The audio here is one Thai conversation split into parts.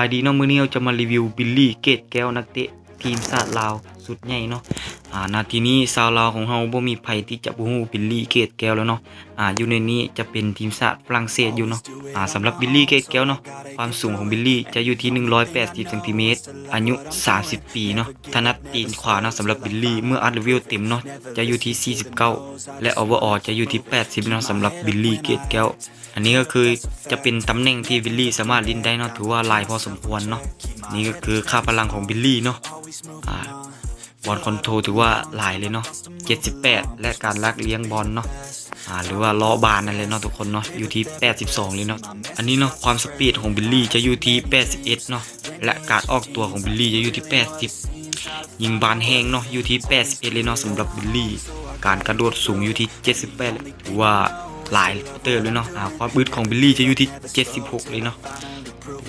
บายดีเนาะมื้อนี้เราจะมารีวิวบิลลี่เกตแก้วนักเตะทีมชาติลาวสุดใหญ่เนาะ อ่านาทีนี้ชาวลาวของเฮาบ่มีไผที่จะบ่ฮู้บิลลี่เกตแก้วแล้วเนาะอ่าอยู่ในนี้จะเป็นทีมชาติฝรั่งเศสอยู่เนาะอ่าสำหรับบิลลี่เกตแก้วเนาะความสูงของบิลลี่จะอยู่ที่ 180เซนติเมตรอายุ 30 ปีเนาะถนัดตีนขวาเนาะสำหรับบิลลี่เมื่ออัดวิวเต็มเนาะจะอยู่ที่ 49 และโอเวอร์ออจะอยู่ที่ 80เนาะสำหรับบิลลี่เกตแก้วอันนี้ก็คือจะเป็นตำแหน่งที่บิลลี่สามารถลินได้เนาะถือว่าหลายพอสมควรเนาะนี่ก็คือค่าพลังของบิลลี่เนาะอ่า บอลคอนโทรถือว่าหลายเลยเนาะ78 และการลักเลี้ยงบอลเนาะอ่าหรือว่าล้อบานนั่นเลยเนาะทุกคนเนาะอยู่ที่ 82 เลยเนาะอันนี้เนาะความสปีดของบิลลี่จะอยู่ที่ 81 เนาะและการออกตัวของบิลลี่จะอยู่ที่ 80 ยิงบานแห้งเนาะอยู่ที่ 81 เลยเนาะสำหรับบิลลี่ การกระโดดสูงอยู่ที่ 78 ถือว่าหลายเติมเลยเนาะอ่าความอึดของบิลลี่จะอยู่ที่ 76 เลยเนาะ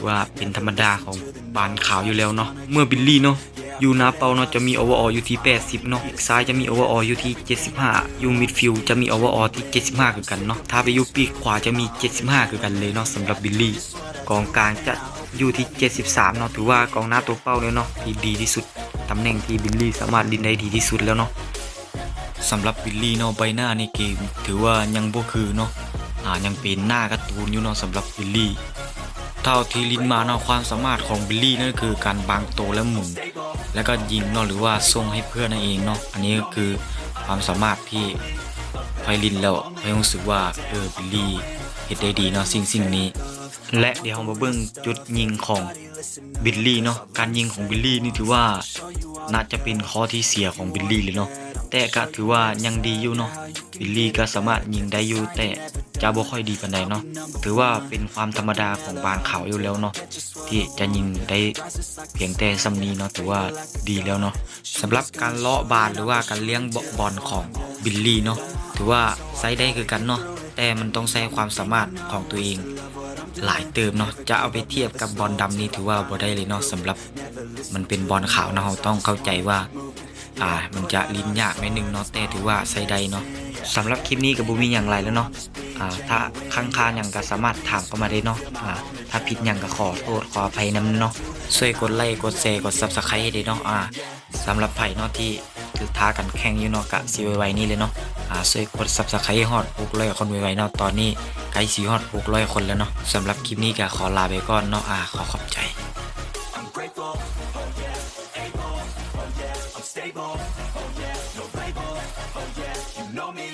ว่าเป็นธรรมดาของบานขาวอยู่แล้วเนาะเมื่อบิลลี่เนาะ ยู่หน้าเปาเนาะจะมีโอเวอร์อออยู่ที่ 80 เนาะซ้ายจะมีโอเวอร์อออยู่ที่ 75ยูมิดฟิลด์จะมีโอเวอร์ออที่ 75คือกันเนาะถ้าไปยูปีกขวาจะมี 75คือกันเลยเนาะสำหรับบิลลี่กองกลางจะอยู่ที่ 73 เนาะถือว่ากองหน้าตัวเป้าเนี่ยเนาะที่ดีที่สุดตำแหน่งที่บิลลี่สามารถดินได้ดีที่สุดแล้วเนาะสำหรับบิลลี่เนาะใบหน้าในเกม ถือว่ายังบ่คือเนาะอ่ายังเป็นหน้าการ์ตูนอยู่เนาะสำหรับบิลลี่เท่าที่ลินมาเนาะความสามารถของบิลลี่นั่นก็คือการบางโตและหมุน แล้วก็ยิงเนาะหรือว่าส่งให้เพื่อนนั่นเองเนาะอันนี้ก็คือความสามารถที่ไฟลินแล้วไฟรู้สึกว่าเออบิลลี่เฮ็ดได้ดีเนาะสิ่งสิ่งนี้ และเดี๋ยวเรามาเบิ่งจุดยิงของบิลลี่เนาะการยิงของบิลลี่นี่ถือว่าน่าจะเป็นข้อที่เสียของบิลลี่เลยเนาะแต่ก็ถือว่ายังดีอยู่เนาะบิลลี่ก็สามารถยิงได้อยู่แต่ จะบ่ค่อยดีปานใดเนาะถือว่าเป็นความธรรมดาของบานเขาอยู่แล้วเนาะที่จะยิงได้เพียงแต่สำนีเนาะถือว่าดีแล้วเนาะสำหรับการเลาะบานหรือว่าการเลี้ยงบอลของบิลลี่เนาะถือว่าใช้ได้คือกันเนาะแต่มันต้องใช้ความสามารถของตัวเองหลายเติมเนาะจะเอาไปเทียบกับบอลดำนี่ถือว่าบ่ได้เลยเนาะสำหรับมันเป็นบอลขาวนะเราต้องเข้าใจว่าอ่ามันจะลิ้นยากนิดนึงเนาะแต่ถือว่าใส่ได้เนาะสำหรับคลิปนี้กับบูมีอย่างไรแล้วเนาะ ถ้าข้างคาอย่างก็สามารถถามเข้ามาได้เนาะถ้าผิดอย่างก็ขอโทษขออภัยนํเนาะช่วยกดไลค์กดแชร์กด Subscribe ให้ได้เนาะอ่าสำหรับไผ่เนาะที่ถือท้ากันแข่งอยู่เนาะกะสิไวๆนี่เลยเนาะอ่าช่วยกด Subscribe ฮอด600คนไวๆเนาะตอนนี้ใกล้สิฮอด600คนแล้วเนาะสำหรับคลิปนี้ก็ขอลาไปก่อนเนาะอ่าขอขอบใจ stable, oh yeah, no label, oh yeah, you know me,